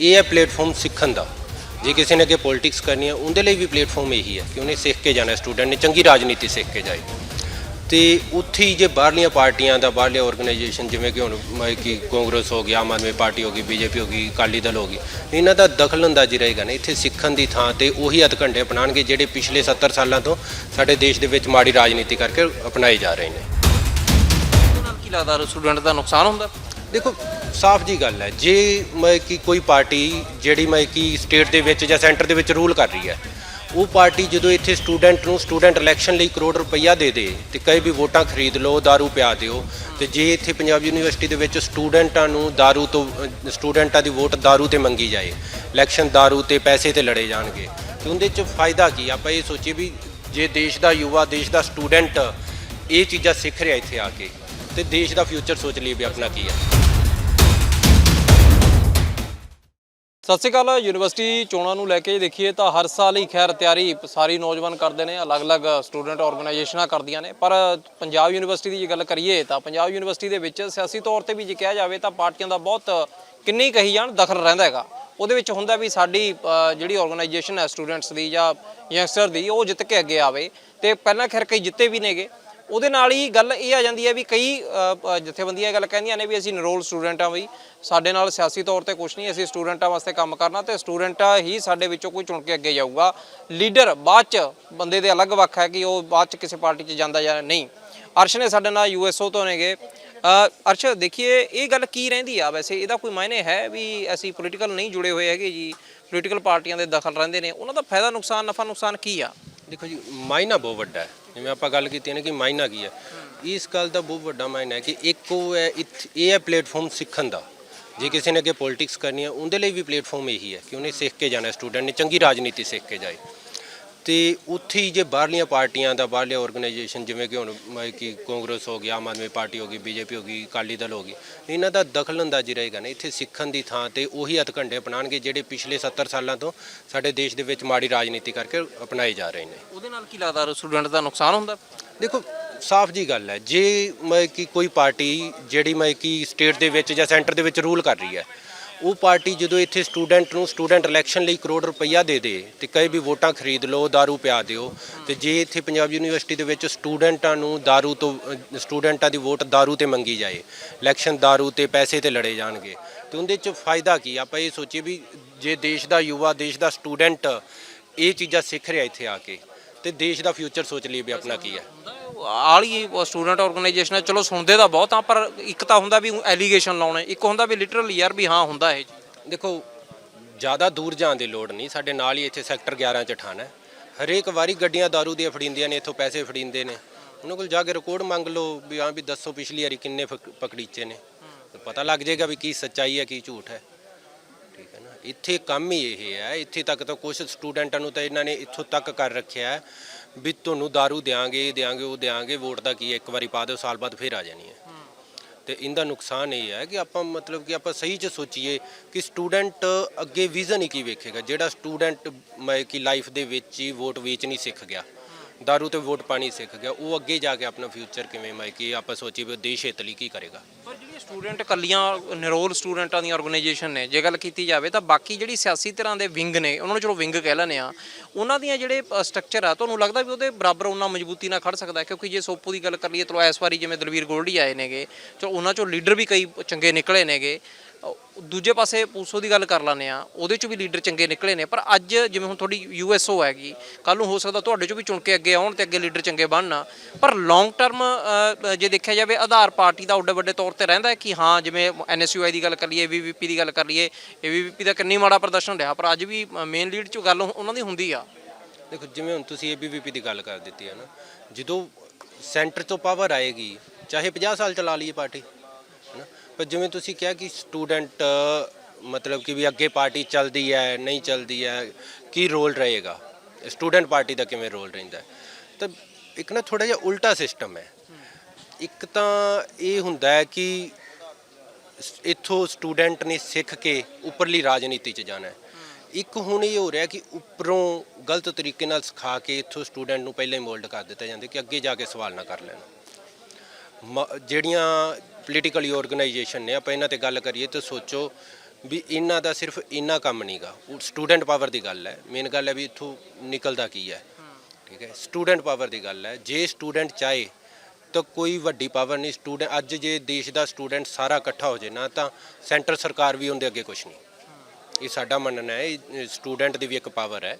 ਇਹ ਹੈ ਪਲੇਟਫਾਰਮ ਸਿੱਖਣ ਦਾ। ਜੇ ਕਿਸੇ ਨੇ ਅੱਗੇ ਪੋਲਿਟਿਕਸ ਕਰਨੀ ਹੈ ਉਹਦੇ ਲਈ ਵੀ ਪਲੇਟਫਾਰਮ ਇਹੀ ਹੈ ਕਿ ਉਹਨੇ ਸਿੱਖ ਕੇ ਜਾਣਾ ਸਟੂਡੈਂਟ ਨੇ ਚੰਗੀ ਰਾਜਨੀਤੀ ਸਿੱਖ ਕੇ ਜਾਏ। ਤੇ ਉੱਥੇ ਹੀ ਜੇ ਬਾਹਰਲੀਆਂ ਪਾਰਟੀਆਂ ਦਾ ਬਾਹਰਲੀਆਂ ਆਰਗੇਨਾਈਜੇਸ਼ਨ ਜਿਵੇਂ ਕਿ ਹੁਣ ਕਿ ਕਾਂਗਰਸ ਹੋ ਗਿਆ ਆਮ ਆਦਮੀ ਪਾਰਟੀ ਹੋ ਗਈ ਬੀਜੇਪੀ ਹੋ ਗਈ ਅਕਾਲੀ ਦਲ ਹੋ ਗਈ ਇਹਨਾਂ ਦਾ ਦਖਲ ਅੰਦਾਜ਼ੀ ਰਹੇਗਾ ਨਾ। ਇੱਥੇ ਸਿੱਖਣ ਦੀ ਥਾਂ ਤੇ ਉਹੀ ਹੱਥਕੰਡੇ ਅਪਣਾਣਗੇ ਜਿਹੜੇ ਪਿਛਲੇ 70 ਸਾਲਾਂ ਤੋਂ ਸਾਡੇ ਦੇਸ਼ ਦੇ ਵਿੱਚ ਮਾੜੀ ਰਾਜਨੀਤੀ ਕਰਕੇ ਅਪਣਾਏ ਜਾ ਰਹੇ ਨੇ। ਕੀ ਲੱਗਦਾ ਸਟੂਡੈਂਟ ਦਾ ਨੁਕਸਾਨ ਹੁੰਦਾ? ਦੇਖੋ ਸਾਫ਼ ਜੀ ਗੱਲ ਹੈ ਜੇ ਮੈਂ ਕਿ ਕੋਈ ਪਾਰਟੀ ਜਿਹੜੀ ਮੈਂ ਕਿ ਸਟੇਟ ਦੇ ਵਿੱਚ ਜਾਂ ਸੈਂਟਰ ਦੇ ਵਿੱਚ ਰੂਲ ਕਰ ਰਹੀ ਹੈ ਉਹ ਪਾਰਟੀ ਜਦੋਂ ਇੱਥੇ ਸਟੂਡੈਂਟ ਨੂੰ ਸਟੂਡੈਂਟ ਇਲੈਕਸ਼ਨ ਲਈ ਕਰੋੜ ਰੁਪਈਆ ਦੇ ਦੇ ਤੇ ਕਈ ਵੀ ਵੋਟਾਂ ਖਰੀਦ ਲਓ दारू ਪਿਆ ਦਿਓ ਤੇ ਜੇ ਇੱਥੇ ਪੰਜਾਬ ਯੂਨੀਵਰਸਿਟੀ ਦੇ ਵਿੱਚ ਸਟੂਡੈਂਟਾਂ ਨੂੰ दारू ਤੋਂ ਅ, ਸਟੂਡੈਂਟਾਂ ਦੀ ਵੋਟ दारू ਤੇ ਮੰਗੀ ਜਾਏ ਇਲੈਕਸ਼ਨ दारू ਤੇ ਪੈਸੇ ਤੇ ਲੜੇ ਜਾਣਗੇ ਤੇ ਉਹਦੇ ਚ ਫਾਇਦਾ ਕੀ ਆਪਾਂ ਇਹ ਸੋਚੀਏ ਵੀ ਜੇ ਦੇਸ਼ ਦਾ ਯੁਵਾ ਦੇਸ਼ ਦਾ ਸਟੂਡੈਂਟ ਇਹ ਚੀਜ਼ਾਂ ਸਿੱਖ ਰਿਹਾ ਇੱਥੇ ਆ ਕੇ ਤੇ ਦੇਸ਼ ਦਾ ਫਿਊਚਰ ਸੋਚ ਲਈ ਵੀ ਆਪਣਾ ਕੀ ਹੈ ਸਤਿ ਸ਼੍ਰੀ ਅਕਾਲ, ਯੂਨੀਵਰਸਿਟੀ ਚੋਣਾਂ ਨੂੰ ਲੈ ਕੇ ਦੇਖੀਏ ਤਾਂ ਹਰ ਸਾਲ ਹੀ ਖੈਰ ਤਿਆਰੀ ਸਾਰੀ ਨੌਜਵਾਨ ਕਰਦੇ ਨੇ, ਅਲੱਗ-ਅਲੱਗ ਸਟੂਡੈਂਟ ਆਰਗੇਨਾਈਜੇਸ਼ਨਾਂ ਕਰਦੀਆਂ ਨੇ। ਪਰ ਪੰਜਾਬ ਯੂਨੀਵਰਸਿਟੀ ਦੀ ਜੇ ਗੱਲ ਕਰੀਏ ਤਾਂ ਪੰਜਾਬ ਯੂਨੀਵਰਸਿਟੀ ਦੇ ਵਿੱਚ ਸਿਆਸੀ ਤੌਰ ਤੇ ਵੀ ਜੇ ਕਿਹਾ ਜਾਵੇ ਤਾਂ ਪਾਰਟੀਆਂ ਦਾ ਬਹੁਤ ਕਿੰਨੀ ਕਹੀ ਜਾਣ ਦਖਲ ਰਹਿੰਦਾ ਹੈਗਾ। ਉਹਦੇ ਵਿੱਚ ਹੁੰਦਾ ਵੀ ਸਾਡੀ ਜਿਹੜੀ ਆਰਗੇਨਾਈਜੇਸ਼ਨ ਹੈ ਸਟੂਡੈਂਟਸ ਦੀ ਜਾਂ ਯੰਗਸਟਰ ਦੀ, ਉਹ ਜਿੱਤ ਕੇ ਅੱਗੇ ਆਵੇ। ਤੇ ਪਹਿਲਾਂ ਖੈਰ ਕਈ ਜਿੱਤੇ ਵੀ ਨੇਗੇ। ਉਹਦੇ ਨਾਲ ਹੀ ਗੱਲ ਇਹ ਆ ਜਾਂਦੀ ਹੈ ਵੀ ਕਈ ਜਥੇਬੰਦੀਆਂ ਇਹ ਗੱਲ ਕਹਿੰਦੀਆਂ ਨੇ ਵੀ ਅਸੀਂ ਨਰੋਲ ਸਟੂਡੈਂਟ ਆ ਵੀ ਸਾਡੇ ਨਾਲ ਸਿਆਸੀ ਤੌਰ ਤੇ ਕੁਝ ਨਹੀਂ, ਅਸੀਂ ਸਟੂਡੈਂਟਾਂ ਵਾਸਤੇ ਕੰਮ ਕਰਨਾ ਤੇ ਸਟੂਡੈਂਟ ਹੀ ਸਾਡੇ ਵਿੱਚੋਂ ਕੋਈ ਚੁਣ ਕੇ ਅੱਗੇ ਜਾਊਗਾ। ਲੀਡਰ ਬਾਅਦ ਚ ਬੰਦੇ ਦੇ ਅਲੱਗ ਵੱਖ ਹੈ ਕਿ ਉਹ ਬਾਅਦ ਚ ਕਿਸੇ ਪਾਰਟੀ 'ਚ ਜਾਂਦਾ ਜਾਂ ਨਹੀਂ। ਅਰਸ਼ ਨੇ ਸਾਡੇ ਨਾਲ ਯੂਐਸਓ ਤੋਂ ਨੇਗੇ। ਅਰਸ਼, ਦੇਖੀਏ, ਇਹ ਗੱਲ ਕੀ ਰਹਿੰਦੀ ਆ? ਵੈਸੇ ਇਹਦਾ ਕੋਈ ਮਾਇਨੇ ਹੈ ਵੀ ਅਸੀਂ ਪੋਲੀਟੀਕਲ ਨਹੀਂ ਜੁੜੇ ਹੋਏ ਹੈਗੇ ਜੀ? ਪੋਲੀਟੀਕਲ ਪਾਰਟੀਆਂ ਦੇ ਦਖਲ ਰਹਿੰਦੇ ਨੇ। ਉਹਨਾਂ ਦਾ ਫਾਇਦਾ, ਨੁਕਸਾਨ, ਨਫਾ, ਨੁਕਸਾਨ ਕੀ ਆ? ਦੇਖੋ ਜੀ, ਮਾਇਨਾ ਬਹੁਤ ਵੱਡਾ ਹੈ। ਜਿਵੇਂ ਆਪਾਂ ਗੱਲ ਕੀਤੀ ਹੈ ਨਾ ਕਿ ਮਾਇਨਾ ਕੀ ਹੈ। ਇਸ ਗੱਲ ਦਾ ਬਹੁਤ ਵੱਡਾ ਮਾਇਨਾ ਹੈ ਕਿ ਇੱਕ ਉਹ ਹੈ, ਇੱਥ- ਇਹ ਹੈ ਪਲੇਟਫਾਰਮ ਸਿੱਖਣ ਦਾ। ਜੇ ਕਿਸੇ ਨੇ ਅੱਗੇ ਪੋਲਿਟਿਕਸ ਕਰਨੀ ਹੈ, ਉਹਦੇ ਲਈ ਵੀ ਪਲੇਟਫਾਰਮ ਇਹੀ ਹੈ ਕਿ ਉਹਨੇ ਸਿੱਖ ਕੇ ਜਾਣਾ ਸਟੂਡੈਂਟ ਨੇ ਚੰਗੀ ਰਾਜਨੀਤੀ ਸਿੱਖ ਕੇ ਜਾਏ। ਤੇ ਉੱਥੇ ਹੀ ਜੇ ਬਾਹਰਲੀਆਂ ਪਾਰਟੀਆਂ ਦਾ ਬਾਹਰਲੀਆਂ ਆਰਗੇਨਾਈਜੇਸ਼ਨ ਜਿਵੇਂ ਕਿ ਹੁਣ ਮ- ਕਿ ਕਾਂਗਰਸ ਹੋ ਗਿਆ ਆਮ ਆਦਮੀ ਪਾਰਟੀ ਹੋ ਗਈ ਬੀਜੇਪੀ ਹੋ ਗਈ ਅਕਾਲੀ ਦਲ ਹੋ ਗਈ ਇਹਨਾਂ ਦਾ ਦਖਲ ਅੰਦਾਜ਼ੀ ਰਹੇਗਾ ਨਾ ਇੱਥੇ ਸਿੱਖਣ ਦੀ ਥਾਂ ਤੇ ਉਹੀ ਹੱਥਕੰਡੇ ਅਪਣਾਣਗੇ ਜਿਹੜੇ ਪਿਛਲੇ 70 ਸਾਲਾਂ ਤੋਂ ਸਾਡੇ ਦੇਸ਼ ਦੇ ਵਿੱਚ ਮਾੜੀ ਰਾਜਨੀਤੀ ਕਰਕੇ ਅਪਣਾਏ ਜਾ ਰਹੇ ਨੇ। ਉਹਦੇ ਨਾਲ ਕੀ ਲੱਗਦਾ ਸਟੂਡੈਂਟ ਦਾ ਨੁਕਸਾਨ ਹੁੰਦਾ? ਦੇਖੋ ਸਾਫ਼ ਜੀ ਗੱਲ ਹੈ ਜੇ ਮੈਂ ਕਿ ਕੋਈ ਪਾਰਟੀ ਜਿਹੜੀ ਮੈਂ ਕਿ ਸਟੇਟ ਦੇ ਵਿੱਚ ਜਾਂ ਸੈਂਟਰ ਦੇ ਵਿੱਚ ਰੂਲ ਕਰ ਰਹੀ ਹੈ ਉਹ ਪਾਰਟੀ ਜਦੋਂ ਇੱਥੇ ਸਟੂਡੈਂਟ ਨੂੰ ਸਟੂਡੈਂਟ ਇਲੈਕਸ਼ਨ ਲਈ ਕਰੋੜ ਰੁਪਈਆ ਦੇ ਦੇ ਤੇ ਕਈ ਵੀ ਵੋਟਾਂ ਖਰੀਦ ਲਓ दारू ਪਿਆ ਦਿਓ ਤੇ ਜੇ ਇੱਥੇ ਪੰਜਾਬ ਯੂਨੀਵਰਸਿਟੀ ਦੇ ਵਿੱਚ ਸਟੂਡੈਂਟਾਂ ਨੂੰ दारू ਤੋਂ ਅ, ਸਟੂਡੈਂਟਾਂ ਦੀ ਵੋਟ दारू ਤੇ ਮੰਗੀ ਜਾਏ ਇਲੈਕਸ਼ਨ दारू ਤੇ ਪੈਸੇ ਤੇ ਲੜੇ ਜਾਣਗੇ ਤੇ ਉਹਦੇ ਚ ਫਾਇਦਾ ਕੀ ਆਪਾਂ ਇਹ ਸੋਚੀਏ ਵੀ ਜੇ ਦੇਸ਼ ਦਾ ਯੁਵਾ ਦੇਸ਼ ਦਾ ਸਟੂਡੈਂਟ ਇਹ ਚੀਜ਼ਾਂ ਸਿੱਖ ਰਿਹਾ ਇੱਥੇ ਆ ਕੇ ਤੇ ਦੇਸ਼ ਦਾ ਫਿਊਚਰ ਸੋਚ ਲਈ ਵੀ ਆਪਣਾ ਕੀ ਹੈ। ਆਲੀ ਸਟੂਡੈਂਟ ਆਰਗੇਨਾਈਜੇਸ਼ਨ ਚਲੋ ਸੁਣਦੇ ਤਾਂ ਬਹੁਤ ਆ ਪਰ ਇੱਕ ਤਾਂ ਹੁੰਦਾ ਵੀ ਐਲੀਗੇਸ਼ਨ ਲਾਉਣੇ ਇੱਕ ਹੁੰਦਾ ਵੀ ਲਿਟਰਲੀ ਯਾਰ ਵੀ ਹਾਂ ਹੁੰਦਾ ਇਹ। ਦੇਖੋ ਜ਼ਿਆਦਾ ਦੂਰ ਜਾਣ ਦੀ ਲੋੜ ਨਹੀਂ ਸਾਡੇ ਨਾਲ ਹੀ ਇੱਥੇ ਸੈਕਟਰ 11 ਚ ਠਾਣਾ ਹਰੇਕ ਵਾਰੀ ਗੱਡੀਆਂ दारू ਦੀਆਂ ਫੜੀਂਦੀਆਂ ਨੇ ਇੱਥੋਂ ਪੈਸੇ ਫੜੀਂਦੇ ਨੇ। ਉਹਨਾਂ ਕੋਲ ਜਾ ਕੇ ਰਿਕਾਰਡ ਮੰਗ ਲਓ ਵੀ ਹਾਂ ਵੀ ਦੱਸੋ ਪਿਛਲੀ ਵਾਰੀ ਕਿੰਨੇ ਪਕੜੀਚੇ ਨੇ। ਪਤਾ ਲੱਗ ਜਾਏਗਾ ਵੀ ਕੀ ਸੱਚਾਈ ਹੈ ਕੀ ਝੂਠ ਹੈ। ਹੈ ਨਾ। ਇੱਥੇ ਕੰਮ ਹੀ ਇਹ ਹੈ। ਇੱਥੇ ਤੱਕ ਤਾਂ ਕੁਝ ਸਟੂਡੈਂਟਾਂ ਨੂੰ ਤਾਂ ਇਹਨਾਂ ਨੇ ਇੱਥੋਂ ਤੱਕ ਕਰ ਰੱਖਿਆ ਹੈ ਵੀ ਤੁਹਾਨੂੰ दारू ਦਿਆਂਗੇ ਇਹ ਦਿਆਂਗੇ ਉਹ ਦਿਆਂਗੇ ਵੋਟ ਦਾ ਕੀ ਹੈ, ਇੱਕ ਵਾਰੀ ਪਾ ਦਿਓ ਸਾਲ ਬਾਅਦ ਫੇਰ ਆ ਜਾਣੀ ਹੈ। ਤੇ ਇਹਦਾ ਨੁਕਸਾਨ ਇਹ ਹੈ ਕਿ ਆਪਾਂ ਮਤਲਬ ਕਿ ਆਪਾਂ ਸਹੀ ਚ ਸੋਚੀਏ ਕਿ ਸਟੂਡੈਂਟ ਅੱਗੇ ਵਿਜ਼ਨ ਹੀ ਕੀ ਵੇਖੇਗਾ? ਜਿਹੜਾ ਸਟੂਡੈਂਟ ਮੈਂ ਕਿ ਲਾਈਫ ਦੇ ਵਿੱਚ ਹੀ ਵੋਟ ਵੇਚਣੀ ਸਿੱਖ ਗਿਆ ਦਾਰੂ ਤੇ ਵੋਟ ਪਾਣੀ ਸਿੱਖ ਗਿਆ ਉਹ ਅੱਗੇ ਜਾ ਕੇ ਆਪਣਾ ਫਿਊਚਰ ਕਿਵੇਂ? ਮੈਂ ਕਿ ਆਪਾਂ ਸੋਚੀਏ ਵੀ ਉਹ ਦੇਸ਼ ਹਿੱਤ ਲਈ ਕੀ ਕਰੇਗਾ? ਪਰ ਸਟੂਡੈਂਟ ਕੱਲੀਆਂ ਨਿਰੋਲ ਸਟੂਡੈਂਟਾਂ ਦੀਆਂ ਆਰਗੇਨਾਈਜੇਸ਼ਨ ਨੇ, ਜੇ ਗੱਲ ਕੀਤੀ ਜਾਵੇ ਤਾਂ ਬਾਕੀ ਜਿਹੜੀ ਸਿਆਸੀ ਤਰ੍ਹਾਂ ਦੇ ਵਿੰਗ ਨੇ, ਉਹਨਾਂ ਨੂੰ ਚਲੋ ਵਿੰਗ ਕਹਿ ਲੈਂਦੇ ਆ ਉਹਨਾਂ ਦੀਆਂ ਜਿਹੜੇ ਸਟਰਕਚਰ ਆ, ਤੁਹਾਨੂੰ ਲੱਗਦਾ ਵੀ ਉਹਦੇ ਬਰਾਬਰ ਉਹਨਾਂ ਮਜ਼ਬੂਤੀ ਨਾਲ ਖੜ ਸਕਦਾ ਕਿਉਂਕਿ ਜੇ ਸੋਪੂ ਦੀ ਗੱਲ ਕਰ ਲਈਏ, ਚਲੋ ਇਸ ਵਾਰੀ ਜਿਵੇਂ ਦਲਵੀਰ ਗੋਲਡੀ ਆਏ ਨੇਗੇ, ਚਲੋ ਉਹਨਾਂ ਚੋਂ ਲੀਡਰ ਵੀ ਕਈ ਚੰਗੇ ਨਿਕਲੇ ਨੇਗੇ ਦੂਜੇ ਪਾਸੇ ਪੂਸੋ ਦੀ ਗੱਲ ਕਰ ਲੈਂਦੇ ਆ ਉਹਦੇ 'ਚ ਵੀ ਲੀਡਰ ਚੰਗੇ ਨਿਕਲੇ ਨੇ, ਪਰ ਅੱਜ ਜਿਵੇਂ ਹੁਣ ਤੁਹਾਡੀ ਯੂਐਸਓ ਹੈਗੀ ਕੱਲ ਨੂੰ ਹੋ ਸਕਦਾ ਤੁਹਾਡੇ ਚੋਂ ਵੀ ਚੁਣ ਕੇ ਅੱਗੇ ਆਉਣ ਤੇ ਅੱਗੇ ਲੀਡਰ ਚੰਗੇ ਬਣਨਾ। ਪਰ ਲੌਂਗ ਟਰਮ ਜੇ ਦੇਖਿਆ ਜਾਵੇ, ਆਧਾਰ ਪਾਰਟੀ ਦਾ ਉੱਡੇ ਵੱਡੇ ਤੌਰ ਤੇ ਰਹਿੰਦਾ ਕਿ ਹਾਂ, ਜਿਵੇਂ ਐਨਐਸਯੂਆਈ ਦੀ ਗੱਲ ਕਰ ਲਈਏ ਵੀਵੀਪੀ ਦੀ ਗੱਲ ਕਰ ਲਈਏ ਏਵੀਪੀ ਦਾ ਕਿੰਨੀ ਮਾੜਾ ਪ੍ਰਦਰਸ਼ਨ ਰਿਹਾ, ਪਰ ਅੱਜ ਵੀ ਮੇਨ ਲੀਡ 'ਚ ਗੱਲ ਉਹਨਾਂ ਦੀ ਹੁੰਦੀ ਆ। ਦੇਖੋ, ਜਿਵੇਂ ਹੁਣ ਤੁਸੀਂ ਏਬੀਵੀਪੀ ਦੀ ਗੱਲ ਕਰ ਦਿੱਤੀ ਹੈ ਨਾ, ਜਦੋਂ ਸੈਂਟਰ ਤੋਂ ਪਾਵਰ ਆਏਗੀ, ਚਾਹੇ 50 ਸਾਲ ਚਲਾ ਲਈਏ ਪਾਰਟੀ ਪਰ ਜਿਵੇਂ ਤੁਸੀਂ ਕਿਹਾ ਕਿ ਸਟੂਡੈਂਟ, ਮਤਲਬ ਕਿ ਵੀ ਅੱਗੇ ਪਾਰਟੀ ਚੱਲਦੀ ਹੈ, ਨਹੀਂ ਚੱਲਦੀ ਹੈ, ਕੀ ਰੋਲ ਰਹੇਗਾ? ਸਟੂਡੈਂਟ ਪਾਰਟੀ ਦਾ ਕਿਵੇਂ ਰੋਲ ਰਹਿੰਦਾ ਤਾਂ ਇੱਕ ਨਾ ਥੋੜਾ ਜਿਹਾ ਉਲਟਾ ਸਿਸਟਮ ਹੈ। ਇੱਕ ਤਾਂ ਇਹ ਹੁੰਦਾ ਹੈ ਕਿ ਇੱਥੋਂ ਸਟੂਡੈਂਟ ਨੇ ਸਿੱਖ ਕੇ ਉੱਪਰਲੀ ਰਾਜਨੀਤੀ 'ਚ ਜਾਣਾ ਹੈ। ਇੱਕ ਹੁਣ ਇਹ ਹੋ ਰਿਹਾ ਕਿ ਉੱਪਰੋਂ ਗਲਤ ਤਰੀਕੇ ਨਾਲ ਸਿਖਾ ਕੇ ਇੱਥੋਂ ਸਟੂਡੈਂਟ ਨੂੰ ਪਹਿਲਾਂ ਹੀ ਮੋਲਡ ਕਰ ਦਿੱਤਾ ਜਾਂਦਾ ਕਿ ਅੱਗੇ ਜਾ ਕੇ ਸਵਾਲ ਨਾ ਕਰ ਲੈਣ। ਮ- ਜਿਹੜੀਆਂ ਪੋਲੀਟੀਕਲੀ ਆਰਗੇਨਾਈਜੇਸ਼ਨ ਨੇ, ਆਪਾਂ ਇਹਨਾਂ ਤੇ ਗੱਲ ਕਰੀਏ ਤਾਂ ਸੋਚੋ ਵੀ ਇਹਨਾਂ ਦਾ ਸਿਰਫ ਇੰਨਾ ਕੰਮ ਨਹੀਂਗਾ ਸਟੂਡੈਂਟ ਪਾਵਰ ਦੀ ਗੱਲ ਹੈ। ਮੇਨ ਗੱਲ ਹੈ ਵੀ ਇੱਥੋਂ ਨਿਕਲਦਾ ਕੀ ਹੈ। ਠੀਕ ਹੈ? ਸਟੂਡੈਂਟ ਪਾਵਰ ਦੀ ਗੱਲ ਹੈ। ਜੇ ਸਟੂਡੈਂਟ ਚਾਹੇ, ਤਾਂ ਕੋਈ ਵੱਡੀ ਪਾਵਰ ਨਹੀਂ। ਸਟੂਡੈਂਟ ਅੱਜ ਜੇ ਦੇਸ਼ ਦਾ ਸਟੂਡੈਂਟ ਸਾਰਾ ਇਕੱਠਾ ਹੋ ਜੇ ਨਾ, ਤਾਂ ਸੈਂਟਰ ਸਰਕਾਰ ਵੀ ਉਹਦੇ ਅੱਗੇ ਕੁਝ ਨਹੀਂ। ਇਹ ਸਾਡਾ ਮੰਨਣਾ ਹੈ। ਇਹ ਸਟੂਡੈਂਟ ਦੀ ਵੀ ਇੱਕ ਪਾਵਰ ਹੈ।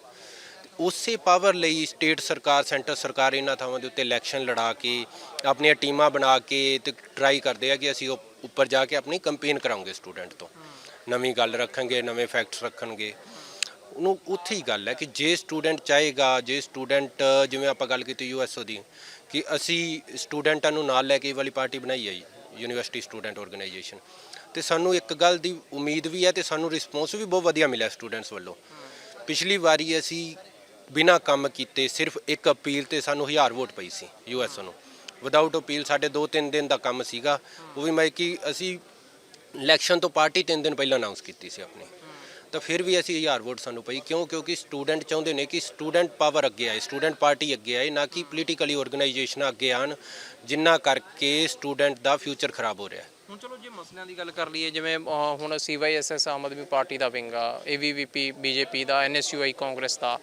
ਉਸੇ ਪਾਵਰ ਲਈ ਸਟੇਟ ਸਰਕਾਰ ਸੈਂਟਰ ਸਰਕਾਰ ਇਹਨਾਂ ਥਾਵਾਂ ਦੇ ਉੱਤੇ ਇਲੈਕਸ਼ਨ ਲੜਾ ਕੇ, ਆਪਣੀਆਂ ਟੀਮਾਂ ਬਣਾ ਕੇ ਤੇ ਟਰਾਈ ਕਰਦੇ ਆ ਕਿ ਅਸੀਂ ਉਹ ਉੱਪਰ ਜਾ ਕੇ ਆਪਣੀ ਕੰਪੇਨ ਕਰਾਉਂਗੇ ਸਟੂਡੈਂਟ ਤੋਂ। ਨਵੀਂ ਗੱਲ ਰੱਖਾਂਗੇ ਨਵੇਂ ਫੈਕਟਸ ਰੱਖਣਗੇ। ਉਹਨੂੰ ਉੱਥੇ ਹੀ ਗੱਲ ਹੈ ਕਿ ਜੇ ਸਟੂਡੈਂਟ ਚਾਹੇਗਾ, ਜੇ ਸਟੂਡੈਂਟ ਜਿਵੇਂ ਆਪਾਂ ਗੱਲ ਕੀਤੀ ਯੂਐਸਓ ਦੀ, ਕਿ ਅਸੀਂ ਸਟੂਡੈਂਟਾਂ ਨੂੰ ਨਾਲ ਲੈ ਕੇ ਇਹ ਵਾਲੀ ਪਾਰਟੀ ਬਣਾਈ ਹੈ ਯੂਨੀਵਰਸਿਟੀ ਸਟੂਡੈਂਟ ਆਰਗੇਨਾਈਜੇਸ਼ਨ ਤੇ ਸਾਨੂੰ ਇੱਕ ਗੱਲ ਦੀ ਉਮੀਦ ਵੀ ਹੈ ਤੇ ਸਾਨੂੰ ਰਿਸਪੌਂਸ ਵੀ ਬਹੁਤ ਵਧੀਆ ਮਿਲਿਆ ਸਟੂਡੈਂਟਸ ਵੱਲੋਂ। ਪਿਛਲੀ ਵਾਰੀ ਅਸੀਂ ਬਿਨਾ ਕੰਮ ਕੀਤੇ ਸਿਰਫ ਇੱਕ ਅਪੀਲ ਤੇ ਸਾਨੂੰ 1000 ਵੋਟ ਪਈ ਸੀ ਯੂਐਸਓ ਨੂੰ। ਵਿਦਆਊਟ ਅਪੀਲ ਸਾਡੇ 2-3 ਦਿਨ ਦਾ ਕੰਮ ਸੀਗਾ, ਉਹ ਵੀ ਮੈਂ ਕਿ ਅਸੀਂ ਇਲੈਕਸ਼ਨ ਤੋਂ ਪਾਰਟੀ 3 ਦਿਨ ਪਹਿਲਾਂ ਅਨਾਉਂਸ ਕੀਤੀ ਸੀ ਆਪਣੀ। ਤਾਂ ਫਿਰ ਵੀ ਅਸੀਂ 1000 ਵੋਟ ਸਾਨੂੰ ਪਈ, ਕਿਉਂ? ਕਿਉਂਕਿ ਸਟੂਡੈਂਟ ਚਾਹੁੰਦੇ ਨੇ ਕਿ ਸਟੂਡੈਂਟ ਪਾਵਰ ਅੱਗੇ ਆਏ ਸਟੂਡੈਂਟ ਪਾਰਟੀ ਅੱਗੇ ਆਏ, ਨਾ ਕਿ ਪੋਲੀਟੀਕਲੀ ਆਰਗੇਨਾਈਜੇਸ਼ਨਾਂ ਅੱਗੇ ਆਣ ਜਿੰਨਾ ਕਰਕੇ ਸਟੂਡੈਂਟ ਦਾ ਫਿਊਚਰ ਖਰਾਬ ਹੋ ਰਿਹਾ। ਹੈ ਹੁਣ ਚਲੋ ਜੇ ਮਸਲਿਆਂ ਦੀ ਗੱਲ ਕਰ ਲਈਏ, ਜਿਵੇਂ ਹੁਣ ਸੀਵਾਈਐਸਐਸ ਆਮ ਆਦਮੀ ਪਾਰਟੀ ਦਾ ਵਿੰਗ ਏਵੀਵੀਪੀ ਬੀਜੇਪੀ ਦਾ ਐਨਐਸਯੂਆਈ ਕਾਂਗਰਸ ਦਾ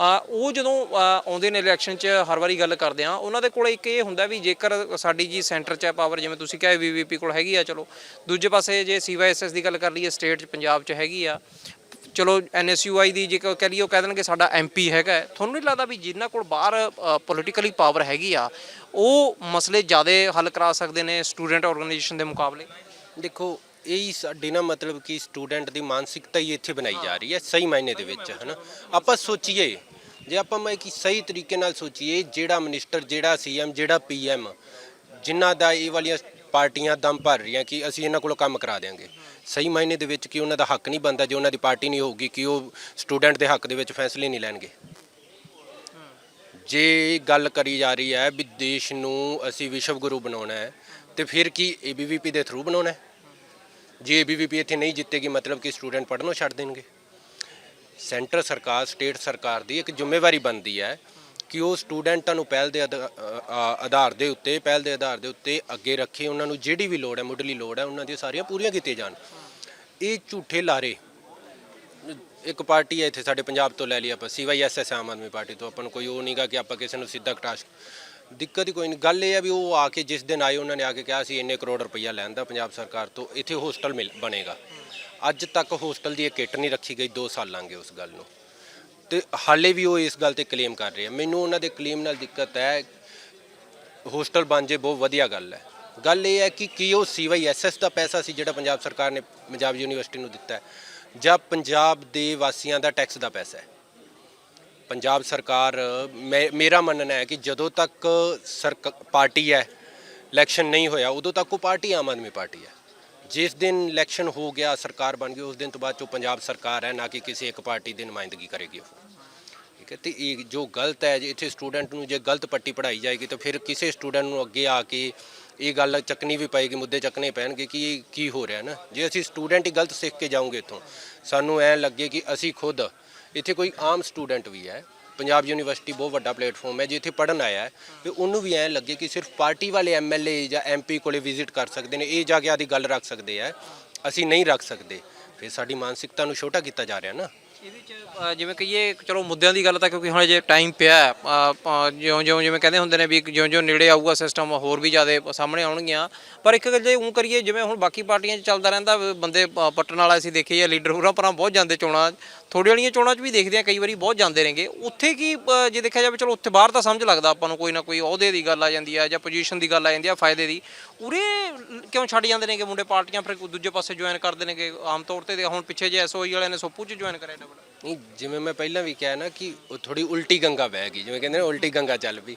ਉਹ ਜਦੋਂ ਆਉਂਦੇ ਨੇ ਇਲੈਕਸ਼ਨ 'ਚ ਹਰ ਵਾਰੀ ਗੱਲ ਕਰਦੇ ਆ, ਉਹਨਾਂ ਦੇ ਕੋਲ ਇੱਕ ਇਹ ਹੁੰਦਾ ਵੀ ਜੇਕਰ ਸਾਡੀ ਜੀ ਸੈਂਟਰ 'ਚ ਹੈ ਪਾਵਰ ਜਿਵੇਂ ਤੁਸੀਂ ਕਿਹਾ ਏਵੀਵੀਪੀ ਕੋਲ ਹੈਗੀ ਆ, ਚਲੋ। ਦੂਜੇ ਪਾਸੇ ਜੇ ਸੀਵਾਈਐਸਐਸ ਦੀ ਗੱਲ ਕਰ ਲਈਏ ਸਟੇਟ 'ਚ ਪੰਜਾਬ 'ਚ ਹੈਗੀ ਆ। ਚਲੋ ਐਨਐਸਯੂਆਈ ਦੀ ਜੇ ਕ- ਕਹਿ ਲਈਏ, ਉਹ ਕਹਿ ਦੇਣਗੇ ਸਾਡਾ ਐਮਪੀ ਹੈਗਾ। ਤੁਹਾਨੂੰ ਨਹੀਂ ਲੱਗਦਾ ਵੀ ਜਿਨ੍ਹਾਂ ਕੋਲ ਬਾਹਰ ਪੋਲੀਟੀਕਲੀ ਪਾਵਰ ਹੈਗੀ ਆ, ਉਹ ਮਸਲੇ ਜ਼ਿਆਦਾ ਹੱਲ ਕਰਾ ਸਕਦੇ ਨੇ ਸਟੂਡੈਂਟ ਆਰਗੇਨਾਈਜੇਸ਼ਨ ਦੇ ਮੁਕਾਬਲੇ? ਦੇਖੋ, ਇਹੀ ਸਾਡੀ ਨਾ ਮਤਲਬ ਕਿ ਸਟੂਡੈਂਟ ਦੀ ਮਾਨਸਿਕਤਾ ਹੀ ਇੱਥੇ ਬਣਾਈ ਜਾ ਰਹੀ ਹੈ, ਸਹੀ ਮਾਇਨੇ ਦੇ ਵਿੱਚ, ਹਨਾ? ਆਪਾਂ ਸੋਚੀਏ ਜੇ ਆਪਾਂ ਮੈਂ ਕਿ ਸਹੀ ਤਰੀਕੇ ਨਾਲ ਸੋਚੀਏ, ਜਿਹੜਾ ਮਿਨਿਸਟਰ ਜਿਹੜਾ ਸੀਐਮ ਜਿਹੜਾ ਪੀਐਮ ਜਿਨ੍ਹਾਂ ਦਾ ਇਹ ਵਾਲੀਆਂ ਪਾਰਟੀਆਂ ਦਮ ਭਰ ਰਹੀਆਂ ਕਿ ਅਸੀਂ ਇਹਨਾਂ ਕੋਲੋਂ ਕੰਮ ਕਰਾ ਦੇਾਂਗੇ ਸਹੀ ਮਾਇਨੇ ਦੇ ਵਿੱਚ ਕਿ ਉਹਨਾਂ ਦਾ ਹੱਕ ਨਹੀਂ ਬਣਦਾ, ਜੇ ਉਹਨਾਂ ਦੀ ਪਾਰਟੀ ਨਹੀਂ ਹੋਊਗੀ, ਕਿ ਉਹ ਸਟੂਡੈਂਟ ਦੇ ਹੱਕ ਦੇ ਵਿੱਚ ਫੈਸਲੇ ਨਹੀਂ ਲੈਣਗੇ। ਜੇ ਗੱਲ ਕਰੀ ਜਾ ਰਹੀ ਹੈ ਵੀ ਦੇਸ਼ ਨੂੰ ਅਸੀਂ ਵਿਸ਼ਵ ਗੁਰੂ ਬਣਾਉਣਾ ਹੈ, ਤੇ ਫਿਰ ਕੀ ਏਬੀਵੀਪੀ ਦੇ ਥਰੂ ਬਣਾਉਣਾ ਹੈ? ਜੇ ਏਬੀਵੀਪੀ ਇੱਥੇ ਨਹੀਂ ਜਿੱਤੇਗੀ, ਮਤਲਬ ਕਿ ਸਟੂਡੈਂਟ ਪੜ੍ਹਨੋਂ ਛੱਡ ਦੇਣਗੇ। ਸੈਂਟਰ ਸਰਕਾਰ, ਸਟੇਟ ਸਰਕਾਰ ਦੀ ਇੱਕ ਜ਼ਿੰਮੇਵਾਰੀ ਬਣਦੀ ਹੈ ਕਿ ਉਹ ਸਟੂਡੈਂਟਾਂ ਨੂੰ ਪਹਿਲ ਦੇ ਆਧਾ- ਅ- ਆਧਾਰ ਦੇ ਉੱਤੇ, ਪਹਿਲ ਦੇ ਆਧਾਰ ਦੇ ਉੱਤੇ ਅੱਗੇ ਰੱਖੇ, ਉਹਨਾਂ ਨੂੰ ਜਿਹੜੀ ਵੀ ਲੋੜ ਹੈ, ਮੁੱਢਲੀ ਲੋੜ ਹੈ, ਉਹਨਾਂ ਦੀਆਂ ਸਾਰੀਆਂ ਪੂਰੀਆਂ ਕੀਤੀਆਂ ਜਾਣ। ਇਹ ਝੂਠੇ ਲਾਰੇ, ਇੱਕ ਪਾਰਟੀ ਹੈ ਇੱਥੇ ਸਾਡੇ ਪੰਜਾਬ ਤੋਂ ਲੈ ਲਈ ਆਪਾਂ ਸੀਵਾਈਐਸਐਸ ਆਮ ਆਦਮੀ ਪਾਰਟੀ ਤੋਂ, ਆਪਾਂ ਨੂੰ ਕੋਈ ਉਹ ਨਹੀਂਗਾ ਕਿ ਆਪਾਂ ਕਿਸੇ ਨੂੰ ਸਿੱਧਾ ਕਟਾਸ਼, ਦਿੱਕਤ ਹੀ ਕੋਈ ਨਹੀਂ। ਗੱਲ ਇਹ ਹੈ ਵੀ ਉਹ ਆ ਕੇ ਜਿਸ ਦਿਨ ਆਏ, ਉਹਨਾਂ ਨੇ ਆ ਕੇ ਕਿਹਾ ਸੀ, ਇੰਨੇ ਕਰੋੜ ਰੁਪਈਆ ਲੈਣ ਦਾ ਪੰਜਾਬ ਸਰਕਾਰ ਤੋਂ, ਇੱਥੇ ਹੋਸਟਲ ਮਿਲ, ਬਣੇਗਾ। ਅੱਜ ਤੱਕ ਹੋਸਟਲ ਦੀ ਇਹ ਕਿੱਟ ਨਹੀਂ ਰੱਖੀ ਗਈ 2 ਸਾਲ ਲੰਘ ਗਏ ਉਸ ਗੱਲ ਨੂੰ। ਤੇ ਹਾਲੇ ਵੀ ਉਹ ਇਸ ਗੱਲ ਤੇ ਕਲੇਮ ਕਰ ਰਹੇ ਆ। ਮੈਨੂੰ ਉਹਨਾਂ ਦੇ ਕਲੇਮ ਨਾਲ ਦਿੱਕਤ ਹੈ, ਹੋਸਟਲ ਬਣ ਜੇ ਬਹੁਤ ਵਧੀਆ ਗੱਲ ਹੈ। ਗੱਲ ਇਹ ਹੈ ਕਿ ਕੀ ਉਹ ਸੀਵਾਈਐਸਐਸ ਦਾ ਪੈਸਾ ਸੀ ਜਿਹੜਾ ਪੰਜਾਬ ਸਰਕਾਰ ਨੇ ਪੰਜਾਬ ਯੂਨੀਵਰਸਿਟੀ ਨੂੰ ਦਿੱਤਾ ਹੈ, ਜਾਂ ਪੰਜਾਬ ਦੇ ਵਾਸੀਆਂ ਦਾ ਟੈਕਸ ਦਾ ਪੈਸਾ ਹੈ? ਪੰਜਾਬ ਸਰਕਾਰ, ਮੇ- ਮੇਰਾ ਮੰਨਣਾ ਹੈ ਕਿ ਜਦੋਂ ਤੱਕ ਸਰਕ, ਪਾਰਟੀ ਹੈ ਇਲੈਕਸ਼ਨ ਨਹੀਂ ਹੋਇਆ, ਉਦੋਂ ਤੱਕ ਉਹ ਪਾਰਟੀ ਆਮ ਆਦਮੀ ਪਾਰਟੀ ਹੈ। ਜਿਸ ਦਿਨ ਇਲੈਕਸ਼ਨ ਹੋ ਗਿਆ, ਸਰਕਾਰ ਬਣ ਗਈ, ਉਸ ਦਿਨ ਤੋਂ ਬਾਅਦ ਜੋ ਪੰਜਾਬ ਸਰਕਾਰ ਹੈ, ਨਾ ਕਿ ਕਿਸੇ ਇੱਕ ਪਾਰਟੀ ਦੀ ਨੁਮਾਇੰਦਗੀ ਕਰੇਗੀ ਉਹ। ਠੀਕ ਹੈ, ਤੇ ਇਹ ਜੋ ਗਲਤ ਹੈ, ਜੇ ਇੱਥੇ ਸਟੂਡੈਂਟ ਨੂੰ ਜੇ ਗਲਤ ਪੱਟੀ ਪੜਾਈ ਜਾਏਗੀ, ਤਾਂ ਫਿਰ ਕਿਸੇ ਸਟੂਡੈਂਟ ਨੂੰ ਅੱਗੇ ਆ ਕੇ ਇਹ ਗੱਲ ਚੱਕਣੀ ਵੀ ਪਏਗੀ, ਮੁੱਦੇ ਚੱਕਣੇ ਪੈਣਗੇ ਕਿ ਇਹ ਕੀ ਹੋ ਰਿਹਾ ਨਾ। ਜੇ ਅਸੀਂ ਸਟੂਡੈਂਟ ਹੀ ਗਲਤ ਸਿੱਖ ਕੇ ਜਾਓਗੇ ਇੱਥੋਂ, ਸਾਨੂੰ ਐ ਲੱਗੇ ਕਿ ਅਸੀਂ ਖੁਦ, ਇੱਥੇ ਕੋਈ ਆਮ ਸਟੂਡੈਂਟ ਵੀ ਹੈ ਪੰਜਾਬ ਯੂਨੀਵਰਸਿਟੀ ਬਹੁਤ ਵੱਡਾ ਪਲੇਟਫਾਰਮ ਹੈ ਜੇ ਇੱਥੇ ਪੜਨ ਆਇਆ ਹੈ। ਤੇ ਉਹਨੂੰ ਵੀ ਐ ਲੱਗੇ ਕਿ ਸਿਰਫ ਪਾਰਟੀ ਵਾਲੇ ਐਮਐਲਏ ਜਾਂ ਐਮਪੀ ਕੋਲੇ ਵਿਜ਼ਿਟ ਕਰ ਸਕਦੇ ਨੇ ਇਹ ਜਾ ਕੇ ਆਦੀ ਗੱਲ ਰੱਖ ਸਕਦੇ ਆ ਅਸੀਂ ਨਹੀਂ ਰੱਖ ਸਕਦੇ। ਫਿਰ ਸਾਡੀ ਮਾਨਸਿਕਤਾ ਨੂੰ ਛੋਟਾ ਕੀਤਾ ਜਾ ਰਿਹਾ ਨਾ। ਇਹਦੇ ਚ ਅ, ਜਿਵੇਂ ਕਹੀਏ ਚਲੋ ਮੁੱਦਿਆਂ ਦੀ ਗੱਲ ਤਾਂ ਕਿਉਂਕਿ ਹੁਣ ਜੇ ਟਾਈਮ ਪਿਆ ਹੈ, ਅ, ਅ, ਜਿਉਂ ਜਿਉਂ ਜਿਵੇਂ ਕਹਿੰਦੇ ਹੁੰਦੇ ਨੇ ਵੀ ਜਿਉਂ ਜਿਉਂ ਨੇੜੇ ਆਊਗਾ ਸਿਸਟਮ ਹੋਰ ਵੀ ਜ਼ਿਆਦਾ ਸਾਹਮਣੇ ਆਉਣਗੀਆਂ। ਪਰ ਇੱਕ ਗੱਲ ਜੇ ਉਹ ਕਰੀਏ ਜਿਵੇਂ ਹੁਣ ਬਾਕੀ ਪਾਰਟੀਆਂ 'ਚ ਚੱਲਦਾ ਰਹਿੰਦਾ ਵੀ ਬੰਦੇ ਪ- ਪੱਟਣ ਵਾਲਾ ਅਸੀਂ ਦੇਖੀਏ ਲੀਡਰ ਹੋਰਾਂ ਪਰਾਂ ਬਹੁਤ ਜਾਂਦੇ ਚੋਣਾਂ ਥੋੜੀ ਵਾਲੀਆਂ ਚੋਣਾਂ 'ਚ ਵੀ ਦੇਖਦੇ ਆ ਕਈ ਵਾਰੀ ਬਹੁਤ ਜਾਂਦੇ ਨੇਗੇ। ਉੱਥੇ ਕੀ ਅ, ਜੇ ਦੇਖਿਆ ਜਾਵੇ ਚਲੋ ਉੱਥੇ ਬਾਹਰ ਤਾਂ ਸਮਝ ਲੱਗਦਾ ਆਪਾਂ ਨੂੰ ਕੋਈ ਨਾ ਕੋਈ ਅਹੁਦੇ ਦੀ ਗੱਲ ਆ ਜਾਂਦੀ ਆ ਜਾਂ ਪੋਜੀਸ਼ਨ ਦੀ ਗੱਲ ਆ ਜਾਂਦੀ ਆ ਫਾਇਦੇ ਦੀ। ਉਰੇ ਕਿਉਂ ਛੱਡ ਜਾਂਦੇ ਨੇਗੇ ਮੁੰਡੇ ਪਾਰਟੀਆਂ ਫਿਰ ਦੂਜੇ ਪਾਸੇ ਜੁਆਇਨ ਕਰਦੇ ਨੇਗੇ ਆਮ ਤੌਰ ਤੇ? ਹੁਣ ਪਿੱਛੇ ਜੇ ਐਸਓਈ ਵਾਲਿਆਂ ਨੇ ਸੋਪੂ 'ਚ ਜੁਆਇਨ ਕਰਿਆ ਡਬਲ ਨਹੀਂ ਜਿਵੇਂ ਮੈਂ ਪਹਿਲਾਂ ਵੀ ਕਿਹਾ ਨਾ ਕਿ ਉਹ ਥੋੜੀ ਉਲਟੀ ਗੰਗਾ ਵਹਿ ਗਈ ਜਿਵੇਂ ਕਹਿੰਦੇ ਨੇ ਉਲਟੀ ਗੰਗਾ ਚੱਲ ਪਈ।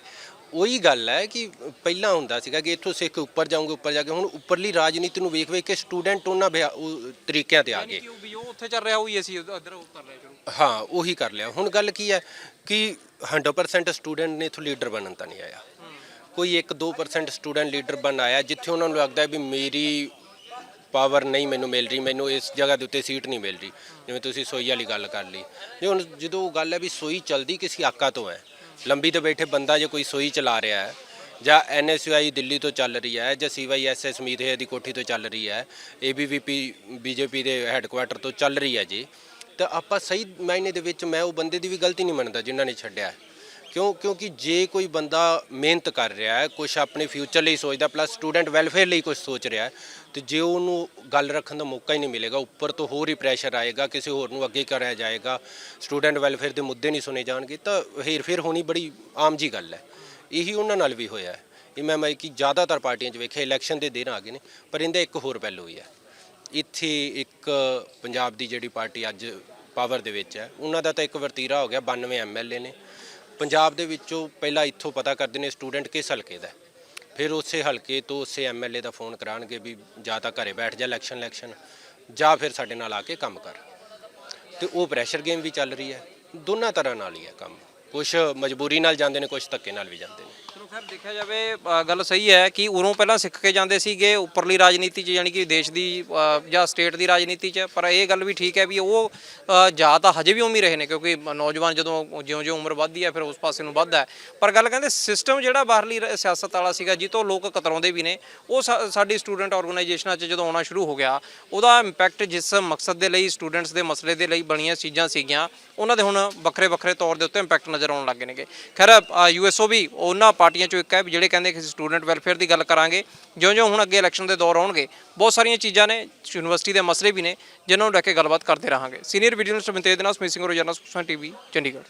ਉਹੀ ਗੱਲ ਹੈ ਕਿ ਪਹਿਲਾਂ ਹੁੰਦਾ ਸੀਗਾ ਕਿ ਇੱਥੋਂ ਸਿੱਖ ਉੱਪਰ ਜਾਓਗੇ ਉੱਪਰ ਜਾ ਕੇ। ਹੁਣ ਉੱਪਰਲੀ ਰਾਜਨੀਤੀ ਨੂੰ ਵੇਖ ਵੇਖ ਕੇ ਸਟੂਡੈਂਟ ਉਹਨਾਂ ਬਿਹਾ- ਉਹ ਤਰੀਕਿਆਂ ਤੇ ਆ ਗਏ। ਕਿ ਉਹ ਉੱਥੇ ਚੱਲ ਰਿਹਾ ਹੋਈ ਅਸੀਂ ਇੱਧਰ ਉਹ ਕਰ ਲਿਆ ਸ਼ੁਰੂ। ਹਾਂ, ਉਹੀ ਕਰ ਲਿਆ। ਹੁਣ ਗੱਲ ਕੀ ਹੈ ਕਿ 100% ਸਟੂਡੈਂਟ ਨੇ ਇਥੋਂ ਲੀਡਰ ਬਣਨ ਤਾਂ ਨਹੀਂ ਆਇਆ। ਕੋਈ 1-2% ਸਟੂਡੈਂਟ ਲੀਡਰ ਬਣ ਆਇਆ, ਜਿੱਥੇ ਉਹਨਾਂ ਨੂੰ ਲੱਗਦਾ ਵੀ ਮੇਰੀ ਪਾਵਰ ਨਹੀਂ ਮੈਨੂੰ ਮਿਲ ਰਹੀ, ਮੈਨੂੰ ਇਸ ਜਗ੍ਹਾ ਦੇ ਉੱਤੇ ਸੀਟ ਨਹੀਂ ਮਿਲ ਰਹੀ। ਜਿਵੇਂ ਤੁਸੀਂ ਸੋਈ ਵਾਲੀ ਗੱਲ ਕਰ ਲਈ। ਜੇ ਹੁਣ ਜਦੋਂ ਗੱਲ ਹੈ ਵੀ ਸੋਈ ਚਲਦੀ ਕਿਸੇ ਆਕਾ ਤੋਂ ਹੈ, ਲੰਬੀ ਤੇ ਬੈਠੇ ਬੰਦਾ ਜੇ ਕੋਈ ਸੋਈ ਚਲਾ ਰਿਹਾ ਹੈ ਜਾਂ ਐਨਐਸਯੂਆਈ ਦਿੱਲੀ ਤੋਂ ਚੱਲ ਰਹੀ ਹੈ ਜਾਂ ਸੀਵਾਈਐਸਐਸ ਮੀਥੇ ਦੀ ਕੋਠੀ ਤੋਂ ਚੱਲ ਰਹੀ ਹੈ, ਏਬੀਵੀਪੀ, ਬੀਜੇਪੀ ਦੇ ਹੈੱਡਕੁਆਟਰ ਤੋਂ ਚੱਲ ਰਹੀ ਹੈ ਜੀ। ਤਾਂ ਆਪਾਂ ਸਹੀ ਮਾਇਨੇ ਦੇ ਵਿੱਚ ਮੈਂ ਉਹ ਬੰਦੇ ਦੀ ਵੀ ਗਲਤੀ ਨਹੀਂ ਮੰਨਦਾ ਜਿਨ੍ਹਾਂ ਨੇ ਛੱਡਿਆ। ਕਿਉਂ, ਕਿਉਂਕਿ ਜੇ ਕੋਈ ਬੰਦਾ ਮਿਹਨਤ ਕਰ ਰਿਹਾ ਹੈ ਕੁਝ ਆਪਣੇ ਫਿਊਚਰ ਲਈ ਸੋਚਦਾ ਪਲੱਸ ਸਟੂਡੈਂਟ ਵੈਲਫੇਅਰ ਲਈ ਕੁਝ ਸੋਚ ਰਿਹਾ ਹੈ, ਤੇ ਜੇ ਉਹਨੂੰ ਗੱਲ ਰੱਖਣ ਦਾ ਮੌਕਾ ਹੀ ਨਹੀਂ ਮਿਲੇਗਾ, ਉੱਪਰ ਤੋਂ ਹੋਰ ਹੀ ਪ੍ਰੈਸ਼ਰ ਆਏਗਾ, ਕਿਸੇ ਹੋਰ ਨੂੰ ਅੱਗੇ ਕਰਿਆ ਜਾਏਗਾ, ਸਟੂਡੈਂਟ ਵੈਲਫੇਅਰ ਦੇ ਮੁੱਦੇ ਨਹੀਂ ਸੁਣੇ ਜਾਣਗੇ, ਤਾਂ ਹੇਰ-ਫੇਰ ਹੋਣੀ ਬੜੀ ਆਮ ਜੀ ਗੱਲ ਹੈ। ਇਹੀ ਉਹਨਾਂ ਨਾਲ ਵੀ ਹੋਇਆ ਹੈ ਇਹ ਮੈਂ ਮੈਂ ਕਿ ਜ਼ਿਆਦਾਤਰ ਪਾਰਟੀਆਂ 'ਚ ਵੇਖਿਆ, ਇਲੈਕਸ਼ਨ ਦੇ ਦਿਨ ਆ ਗਏ ਨੇ, ਪਰ ਇਹਦਾ ਇੱਕ ਹੋਰ ਪਹਿਲੂ ਹੀ ਹੈ। ਇੱਥੇ ਇੱਕ ਪੰਜਾਬ ਦੀ ਜਿਹੜੀ ਪਾਰਟੀ ਅੱਜ ਪਾਵਰ ਦੇ ਵਿੱਚ ਹੈ, ਉਹਨਾਂ ਦਾ ਤਾਂ ਇੱਕ ਵਰਤੀਰਾ ਹੋ ਗਿਆ 92 ਐਮਐਲਏ ਨੇ। ਪੰਜਾਬ ਦੇ ਵਿੱਚੋਂ ਪਹਿਲਾਂ ਇੱਥੋਂ ਪਤਾ ਕਰਦੇ ਨੇ ਸਟੂਡੈਂਟ ਕਿਸ ਹਲਕੇ ਦਾ ਫਿਰ ਉਸੇ ਹਲਕੇ ਤੋਂ ਉਸੇ ਐਮਐਲਏ ਦਾ ਫੋਨ ਕਰਾਣਗੇ ਵੀ ਜਾਂ ਤਾਂ ਘਰੇ ਬੈਠ ਜਾ ਇਲੈਕਸ਼ਨ ਇਲੈਕਸ਼ਨ, ਜਾਂ ਫਿਰ ਸਾਡੇ ਨਾਲ ਆ ਕੇ ਕੰਮ ਕਰ। ਤੇ ਉਹ ਪ੍ਰੈਸ਼ਰ ਗੇਮ ਵੀ ਚੱਲ ਰਹੀ ਹੈ, ਦੋਨਾਂ ਤਰ੍ਹਾਂ ਨਾਲ ਹੀ ਹੈ ਕੰਮ। ਕੁਝ ਮਜਬੂਰੀ ਨਾਲ ਜਾਂਦੇ ਨੇ ਕੁਝ ਧੱਕੇ ਨਾਲ ਵੀ ਜਾਂਦੇ ਨੇ। ਚਲੋ ਦੇਖਿਆ ਜਾਵੇ ਗੱਲ ਸਹੀ ਹੈ ਕਿ ਉਰੋਂ ਪਹਿਲਾਂ ਸਿੱਖ ਕੇ ਜਾਂਦੇ ਸੀਗੇ, ਉੱਪਰਲੀ ਰਾਜਨੀਤੀ 'ਚ ਯਾਨੀ ਕਿ ਦੇਸ਼ ਦੀ ਜਾਂ ਸਟੇਟ ਦੀ ਰਾਜਨੀਤੀ 'ਚ। ਪਰ ਇਹ ਗੱਲ ਵੀ ਠੀਕ ਹੈ ਵੀ ਉਹ ਜਾਂ ਤਾਂ ਹਜੇ ਵੀ ਉਮੀ ਰਹੇ ਨੇ, ਕਿਉਂਕਿ ਨੌਜਵਾਨ ਜਦੋਂ ਜਿਉਂ-ਜਿਉਂ ਉਮਰ ਵੱਧਦੀ ਹੈ, ਫਿਰ ਉਸ ਪਾਸੇ ਨੂੰ ਵੱਧਦਾ ਪਰ ਗੱਲ ਕਹਿੰਦੇ ਸਿਸਟਮ ਜਿਹੜਾ ਬਾਹਰਲੀ ਸਿਆਸਤ ਵਾਲਾ ਸੀਗਾ ਜਿੱਤੋਂ ਲੋਕ ਕਤਰਾਉਂਦੇ ਵੀ ਨੇ, ਉਹ ਸਾ- ਸਾਡੀ ਸਟੂਡੈਂਟ ਆਰਗੇਨਾਈਜੇਸ਼ਨਾਂ 'ਚ ਜਦੋਂ ਆਉਣਾ ਸ਼ੁਰੂ ਹੋ ਗਿਆ, ਉਹਦਾ ਇੰਪੈਕਟ ਜਿਸ ਮਕਸਦ ਦੇ ਲਈ ਸਟੂਡੈਂਟਸ ਦੇ ਮਸਲੇ ਦੇ ਲਈ ਬਣੀਆਂ ਚੀਜ਼ਾਂ ਸੀਗੀਆਂ, ਉਹਨਾਂ ਦੇ ਹੁਣ ਵੱਖਰੇ ਵੱਖਰੇ ਤੌਰ ਦੇ ਉੱਤੇ ਇੰਪੈਕਟ ਨਜ਼ਰ ਆਉਣ ਲੱਗੇ ਨੇਗੇ। ਖੈਰ ਯੂਐਸਓ ਵੀ ਉਹਨਾਂ ਪਾਰਟੀਆਂ ਚੋਂ ਇੱਕ ਹੈ ਜਿਹੜੇ ਕਹਿੰਦੇ ਕਿ ਸਟੂਡੈਂਟ ਵੈਲਫੇਅਰ ਦੀ ਗੱਲ ਕਰਾਂਗੇ। ਜਿਉਂ-ਜਿਉਂ ਹੁਣ ਅੱਗੇ ਇਲੈਕਸ਼ਨ ਦੇ ਦੌਰ ਆਉਣਗੇ, ਬਹੁਤ ਸਾਰੀਆਂ ਚੀਜ਼ਾਂ ਨੇ ਯੂਨੀਵਰਸਿਟੀ ਦੇ ਮਸਲੇ ਵੀ ਨੇ, ਜਿਨ੍ਹਾਂ ਨੂੰ ਲੈ ਕੇ ਗੱਲਬਾਤ ਕਰਦੇ ਰਹਾਂਗੇ। ਸੀਨੀਅਰ ਵੀਡੀਓ ਜਰਨਲਿਸਟ ਮਿੰਤੇਜ ਦੇ ਨਾਲ ਸਿੰਘ ਰੋਜ਼ਾਨਾ ਸੁਖਸਾਨ ਟੀਵੀ ਚੰਡੀਗੜ੍ਹ।